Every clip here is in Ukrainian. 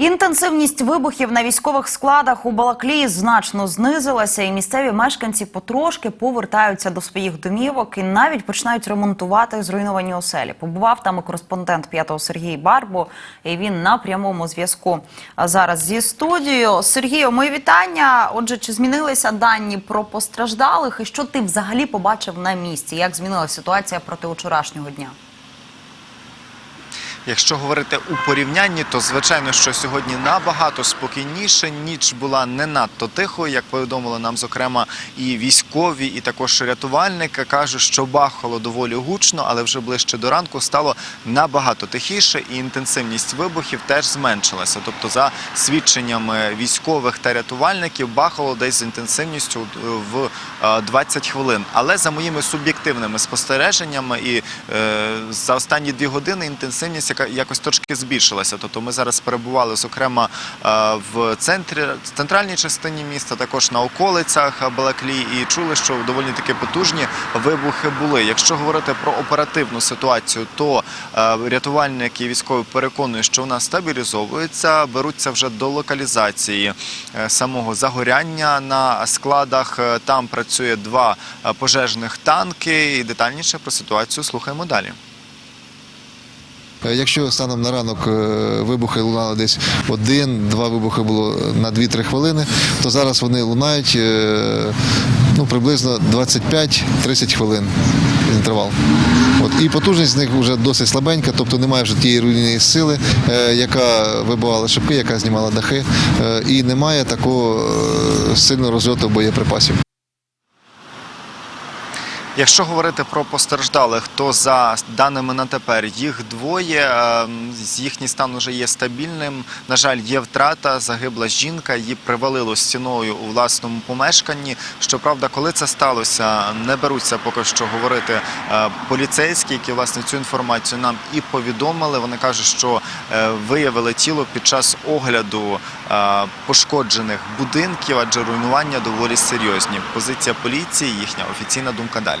Інтенсивність вибухів на військових складах у Балаклії значно знизилася, і місцеві мешканці потрошки повертаються до своїх домівок і навіть починають ремонтувати зруйновані оселі. Побував там і кореспондент п'ятого Сергій Барбо, і він на прямому зв'язку зараз зі студією. Сергію, мої вітання. Отже, чи змінилися дані про постраждалих, і що ти взагалі побачив на місці? Як змінилася ситуація проти вчорашнього дня? Якщо говорити у порівнянні, то звичайно, що сьогодні набагато спокійніше. Ніч була не надто тихою, як повідомили нам, зокрема, і військові, і також рятувальники кажуть, що бахало доволі гучно, але вже ближче до ранку стало набагато тихіше, і інтенсивність вибухів теж зменшилася. Тобто, за свідченнями військових та рятувальників, бахало десь з інтенсивністю в е, 20 хвилин. Але за моїми суб'єктивними спостереженнями, і е, за останні дві години інтенсивність якось трошки збільшилася. Тобто ми зараз перебували, зокрема, е, в центральній частині міста, також на околицях Балаклії, і чули, що доволі таки потужні вибухи були. Якщо говорити про оперативну ситуацію, то е, рятувальники військові переконують, що вона стабілізовується, беруться вже до локалізації е, самого загоряння на складах. Е, Там працює два е, пожежних танки. І детальніше про ситуацію слухаємо далі. Е, Якщо станом на ранок е, вибухи лунали десь один-два вибухи було на 2-3 хвилини, то зараз вони лунають ну, приблизно 25-30 хвилин інтервал. От, і потужність з них вже досить слабенька, тобто немає вже тієї руйнівної сили, яка вибивала шибки, яка знімала дахи, і немає такого сильного розльоту боєприпасів. Якщо говорити про постраждалих, то за даними на тепер їх двоє. ем, Їхній стан вже є стабільним. На жаль, є втрата. Загибла жінка. Її привалило стіною у власному помешканні. Щоправда, коли це сталося, не беруться поки що говорити е, поліцейські, які власне цю інформацію нам і повідомили. Вони кажуть, що е, виявили тіло під час огляду е, пошкоджених будинків, адже руйнування доволі серйозні. Позиція поліції, їхня офіційна думка далі.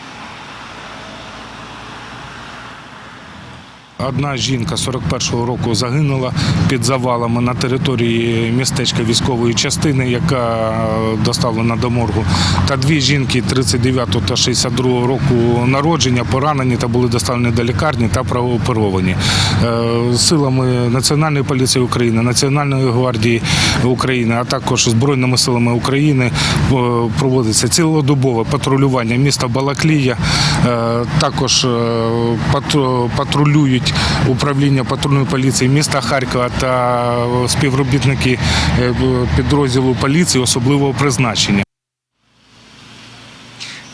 Одна жінка 41-го року загинула під завалами на території містечка військової частини, яка доставлена до моргу. Та дві жінки 39 та 62-го року народження поранені та були доставлені до лікарні та прооперовані. Е, Силами Національної поліції України, Національної гвардії України, а також Збройними силами України е, проводиться цілодобове патрулювання міста Балаклія. Е, Також е, патру- управління патрульної поліції міста Харкова та співробітники е, підрозділу поліції особливого призначення.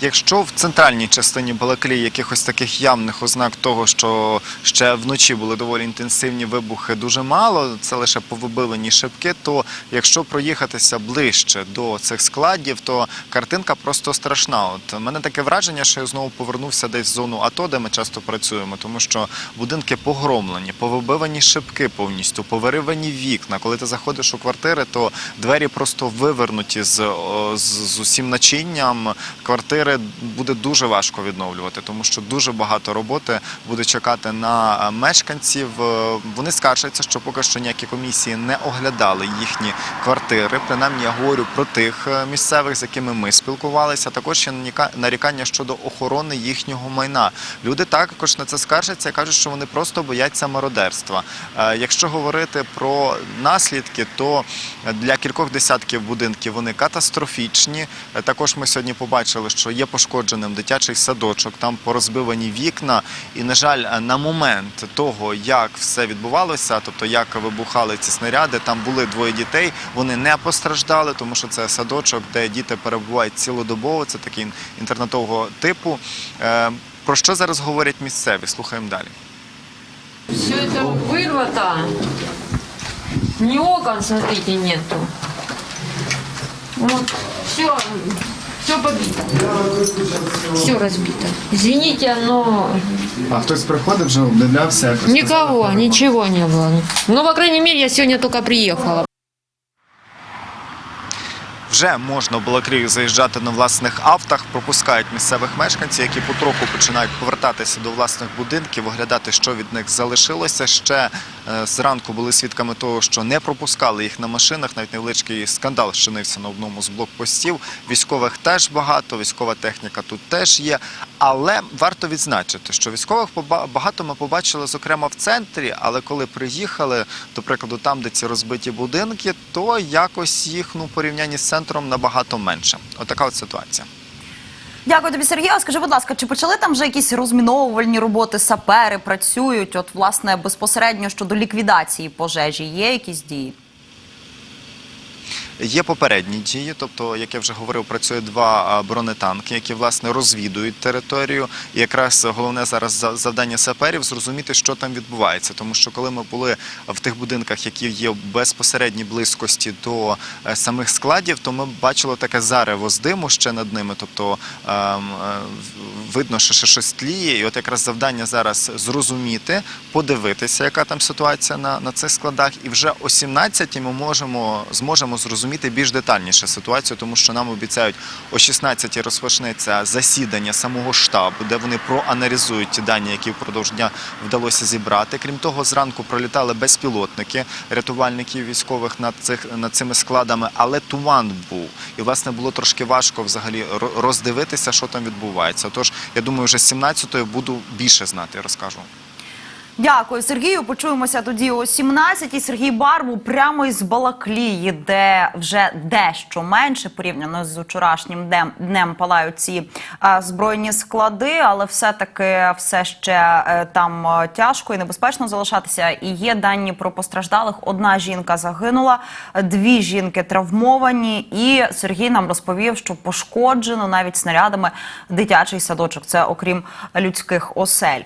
Якщо в центральній частині Балаклії якихось таких явних ознак того, що ще вночі були доволі інтенсивні вибухи, дуже мало, це лише повибивлені шибки, то якщо проїхатися ближче до цих складів, то картинка просто страшна. От мене таке враження, що я знову повернувся десь в зону АТО, де ми часто працюємо, тому що будинки погромлені, повибивані шибки повністю, повиривані вікна. Коли ти заходиш у квартири, то двері просто вивернуті з, з усім начинням квартири буде дуже важко відновлювати, тому що дуже багато роботи буде чекати на е, мешканців. Е, Вони скаржаться, що поки що ніякі комісії не оглядали їхні квартири. Принаймні я говорю про тих е, місцевих, з якими ми спілкувалися. Також є нарікання щодо охорони їхнього майна. Люди також на це скаржаться, і кажуть, що вони просто бояться мародерства. Якщо говорити про наслідки, то для кількох десятків будинків вони катастрофічні. Також ми сьогодні побачили, що є пошкодженим дитячий садочок, там порозбивані вікна. І, на жаль, на момент того, як все відбувалося, тобто як вибухали ці снаряди, там були двоє дітей. Вони не постраждали, тому що це садочок, де діти перебувають цілодобово. Це такий інтернатового типу. Е, Про що зараз говорять місцеві? Слухаємо далі. Все это вырвато. Ни окон, смотрите, нету. Вот, все, все побито. Все разбито. Извините, но А хтось приходив вже обдивлявся якось? никого, ничего не было. Ну, по крайней мере, я сегодня только приехала. Вже можна в Балаклію заїжджати на власних автах, пропускають місцевих мешканців, які потроху починають повертатися до власних будинків, оглядати, що від них залишилося. Ще е, зранку були свідками того, що не пропускали їх на машинах. Навіть невеличкий скандал щинився на одному з блокпостів. Військових теж багато, військова техніка тут теж є. Але варто відзначити, що військових багато ми побачили, зокрема в центрі. Але коли приїхали, до прикладу, там, де ці розбиті будинки, то якось їх ну, порівнянні з центром набагато менше. Отака от ситуація. Дякую тобі, Сергію. А Скажи, будь ласка, чи почали там вже якісь розміновувальні роботи, сапери працюють? От, власне, безпосередньо щодо ліквідації пожежі є якісь дії? Є попередні дії, тобто, як я вже говорив, працює два бронетанки, які власне розвідують територію. І якраз головне зараз за- завдання саперів зрозуміти, що там відбувається. Тому що коли ми були в тих будинках, які є в безпосередній близькості до е, самих складів, то ми бачили таке зарево з диму ще над ними. Тобто ем, е, видно, що ще щось тліє. І от якраз завдання зараз зрозуміти, подивитися, яка там ситуація на, на цих складах. І вже о 17 ми можемо зможемо зрозуміти більш детальніше ситуацію, тому що нам обіцяють о 16-й розпочнеться засідання самого штабу, де вони проаналізують ті дані, які впродовж дня вдалося зібрати. Крім того, зранку пролітали безпілотники рятувальників військових над цих над цими складами, але туман був. І власне було трошки важко взагалі роздивитися, що там відбувається. Тож я думаю, вже з 17-ї буду більше знати, розкажу. Дякую, Сергію. Почуємося тоді о 17-й. Сергій Барбу прямо із Балаклії, де вже дещо менше порівняно з вчорашнім днем, днем палають ці е, збройні склади, але все-таки все ще е, там е, тяжко і небезпечно залишатися. І є дані про постраждалих. Одна жінка загинула, дві жінки травмовані. І Сергій нам розповів, що пошкоджено навіть снарядами дитячий садочок. Це окрім людських осель.